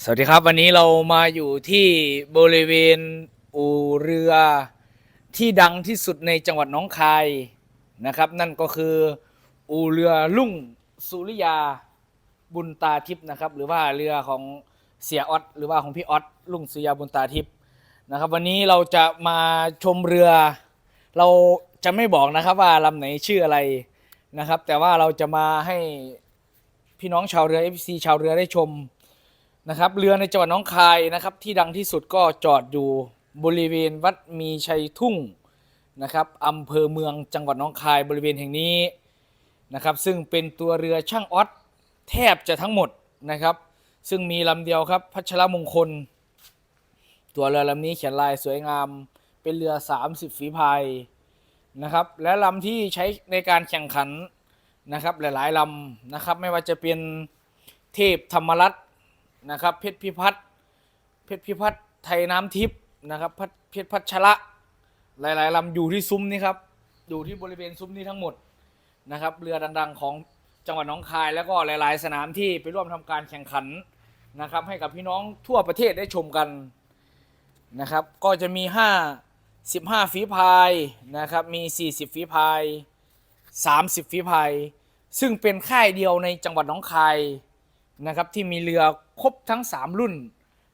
สวัสดีครับวันนี้เรามาอยู่ที่บริเวณอู่เรือที่ดังที่สุดในจังหวัดหน้องคายนะครับ นั่นก็คืออู่เรือลุ่งสุริยาบุญตาทิพย์นะครับ หรือว่าเรือของเสียออดหรือว่าของพี่ออดลุ่งสุริยาบุญตาทิพย์นะครับ วันนี้เราจะมาชมเรือ เราจะไม่บอกนะครับว่าลำไหนชื่ออะไรนะครับ แต่ว่าเราจะมาให้พี่น้องชาวเรือ FC ชาวเรือได้ชม นะครับเรือในจังหวัดน้องคายนะครับที่ดังที่สุดก็จอดอยู่บริเวณวัดมีชัยทุ่งนะครับอำเภอเมืองจังหวัดน้องคายบริเวณแห่งนี้นะครับซึ่งเป็นตัวเรือช่างออสแทบจะทั้งหมดนะครับ ซึ่งมีลำเดียวครับพัชรมงคล ตัวเรือลำนี้เขียนลายสวยงามเป็นเรือ 30 ฝีพายนะครับและลำที่ใช้ในการแข่งขันนะครับหลายๆลำนะครับไม่ว่าจะเป็นเทพธรรมรัตน์ นะครับเพชรพิพัฒน์เพชรพิพัฒน์ไทยน้ำทิพย์นะครับพัฒเพชรพัชระหลายๆลำอยู่ที่ซุ้มนี้ครับอยู่ที่บริเวณซุ้มนี้ทั้งหมดนะครับเรือดังๆของจังหวัดหนองคายแล้วก็หลาย ๆ สนามที่ไปร่วมทำการแข่งขันนะครับให้กับพี่น้องทั่วประเทศได้ชมกันนะครับก็จะมี 5 15 ฝีพายนะครับมี 40 ฝีพาย 30 ฝีพาย ซึ่งเป็นค่ายเดียวในจังหวัดหนองคาย นะครับที่มีเรือครบทั้ง 3 รุ่น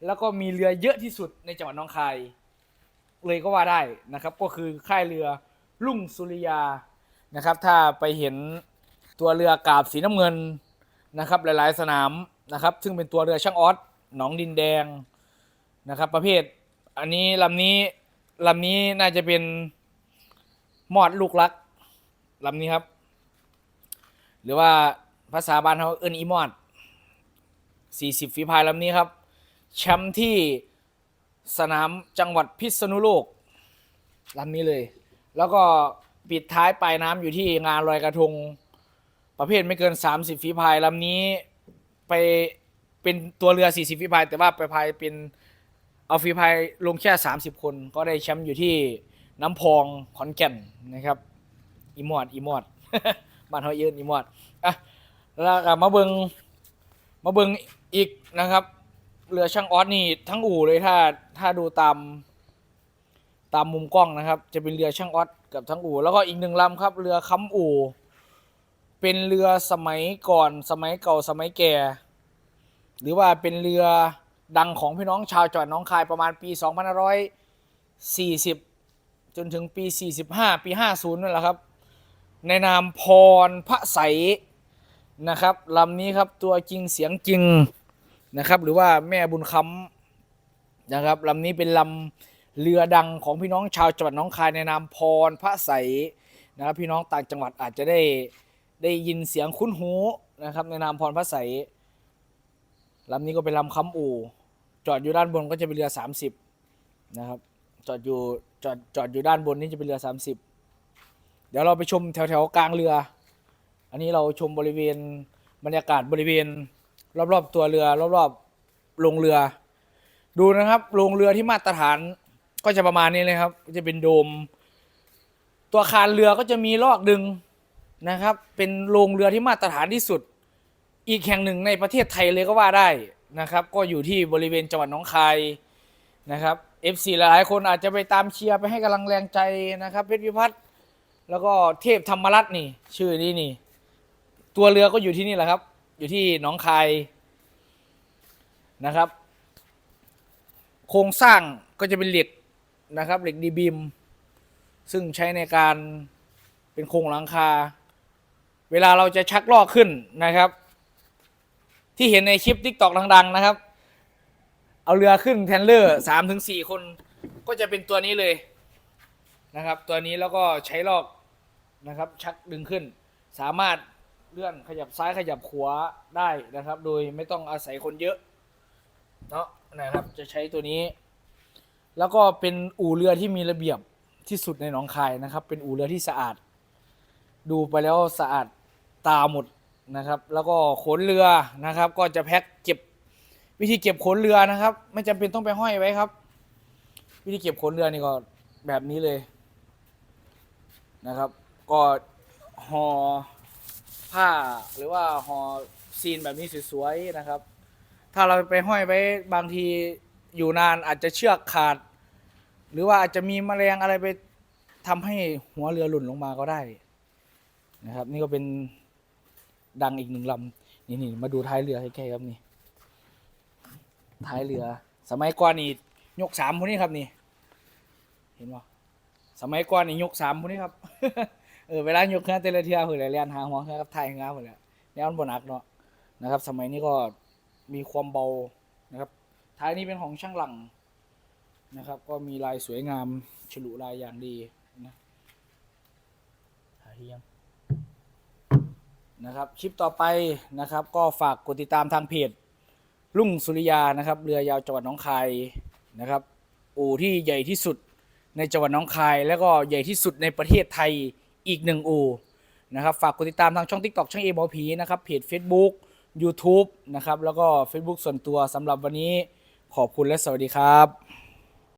แล้วก็มีเรือเยอะที่สุดในจังหวัดน้องคาย เลยก็ว่าได้นะครับ ก็คือค่ายเรือลุ่งสุริยานะครับ ถ้าไปเห็นตัวเรือกาบสีน้ำเงินนะครับ หลายๆ สนามนะครับ ซึ่งเป็นตัวเรือช่างออสหนองดินแดงนะครับ ประเภท อันนี้ลำนี้ลำนี้น่าจะเป็นมอดลูกรักลำนี้ครับ หรือว่าภาษาบ้านเขาเอิ้นอีมอด 40 ฝีพายลำนี้ครับ แชมป์ที่สนามจังหวัดพิษณุโลกลำนี้เลย แล้วก็ปิดท้ายปลายน้ำอยู่ที่งานลอยกระทง ประเภทไม่เกิน 30 ฝีพายลำนี้ไปเป็นตัวเรือ 40 ฝีพาย แต่ว่าไปพายเป็นเอาฝีพายลงแค่ 30 คน ก็ได้แชมป์อยู่ที่น้ำพองขอนแก่นนะครับอีมอดอีมอดบ้านเขาเยืนอีมอดอะแล้วก็มาเบิง มาเบิงอีกนะครับ เรือช่างออสนี่ทั้งอู่เลยถ้าถ้าดูตามตามมุมกล้องนะครับ จะเป็นเรือช่างออสกับทั้งอู่แล้วก็อีกหนึ่งลำครับ เรือค้ำอู่ เป็นเรือสมัยก่อนสมัยเก่าสมัยแก่ หรือว่าเป็นเรือดังของพี่น้องชาวจังหวัดน้องคายประมาณปี2540 จนถึงปี 45 ปี 50นั่นแหละครับ ในนามพรพระใส นะครับลำนี้ครับตัวจริงเสียงจริงนะครับ หรือว่าแม่บุญคำนะครับลำนี้เป็นลำเรือดังของพี่น้องชาวจังหวัดน้องคายในนามพรพระใสนะครับพี่น้องต่างจังหวัดอาจจะได้ได้ยินเสียงคุ้นหูนะครับ ในนามพรพระใสลำนี้ก็เป็นลำค้ำอู่ จอดอยู่ด้านบนก็จะเป็นเรือ 30นะครับจอดอยู่จอดจอดอยู่ด้านบนนี่จะเป็นเรือ 30 เดี๋ยวเราไปชมแถวแถวๆกลางเรือ อันนี้เราชมบริเวณบรรยากาศบริเวณ รอบๆตัวเรือ รอบๆโรงเรือ ดูนะครับโรงเรือที่มาตรฐานก็จะประมาณนี้เลยครับ จะเป็นโดม ตัวอาคารเรือก็จะมีลอกดึงนะครับ เป็นโรงเรือที่มาตรฐานที่สุด อีกแห่งหนึ่งในประเทศไทยเลยก็ว่าได้นะครับ ก็อยู่ที่บริเวณจังหวัดหนองคายนะครับ FC หลายๆคนอาจจะไปตามเชียร์ไปให้กำลังแรงใจนะครับเพชรพิพัฒน์แล้วก็เทพธรรมรัตน์นี่ ชื่อนี้นี่ ตัวเรือก็อยู่ที่นี่แหละครับ อยู่ที่หนองคายนะครับ โครงสร้างก็จะเป็นเหล็กนะครับเหล็กดีบีมซึ่งใช้ในการเป็นโครงหลังคา เวลาเราจะชักลอกขึ้นนะครับ ที่เห็นในคลิปทิกตอกดังๆนะครับ เอาเรือขึ้นแทนเลอร์สามถึงสี่คนก็จะเป็นตัวนี้เลยนะครับ ตัวนี้แล้วก็ใช้ลอกนะครับ ชักดึงขึ้น สามารถ เลื่อนขยับซ้ายขยับขวาได้นะครับ โดยไม่ต้องอาศัยคนเยอะเนาะนะครับจะใช้ตัวนี้ แล้วก็เป็นอู่เรือที่มีระเบียบที่สุดในหนองคายนะครับ เป็นอู่เรือที่สะอาด ดูไปแล้วสะอาดตาหมดนะครับ แล้วก็ขนเรือนะครับ ก็จะแพ็คเก็บวิธีเก็บขนเรือนะครับ ไม่จำเป็นต้องไปห้อยไว้ครับ วิธีเก็บขนเรือนี่ก็แบบนี้เลยนะครับ ก็ห่อ ผ้าหรือว่าห่อซีนแบบนี้สวยๆนะครับ ถ้าเราไปห้อยไว้บางทีอยู่นานอาจจะเชือกขาด หรือว่าอาจจะมีแมลงอะไรไปทำให้หัวเรือหล่นลงมาก็ได้นะครับ นี่ก็เป็นดังอีกหนึ่งลำนี่นี่มาดูท้ายเรือให้แค่ครับนี่ท้ายเรือ สมัยก่อนนี่ยกสามพวกนี้ครับนี่ เห็นป่สมัยก่อนนี่ยกสามพวกนี้ครับ เออเวลายกเครื่องเตลเทียเผื่อเรียนหาหัวเครื่องครับถ่ายงานหมดแล้วแล้วมันบนักเนาะนะครับ สมัยนี้ก็มีความเบานะครับท้ายนี้เป็นของช่างหลังนะครับ ก็มีลายสวยงามฉลุลายอย่างดีนะหาเทียมนะครับคลิปต่อไปนะครับ ก็ฝากกดติดตามทางเพจรุ่งสุริยานะครับ เรือยาวจังหวัดหน้องคายนะครับ อู่ที่ใหญ่ที่สุดในจังหวัดหน้องคาย แล้วก็ใหญ่ที่สุดในประเทศไทย อีกหนึ่งอู่นะครับฝากกดติดตามทางช่อง TikTok ช่องเอบอผีนะครับเพจ Facebook YouTube นะครับแล้วก็ Facebook ส่วนตัวสำหรับวันนี้ขอบคุณและสวัสดีครับ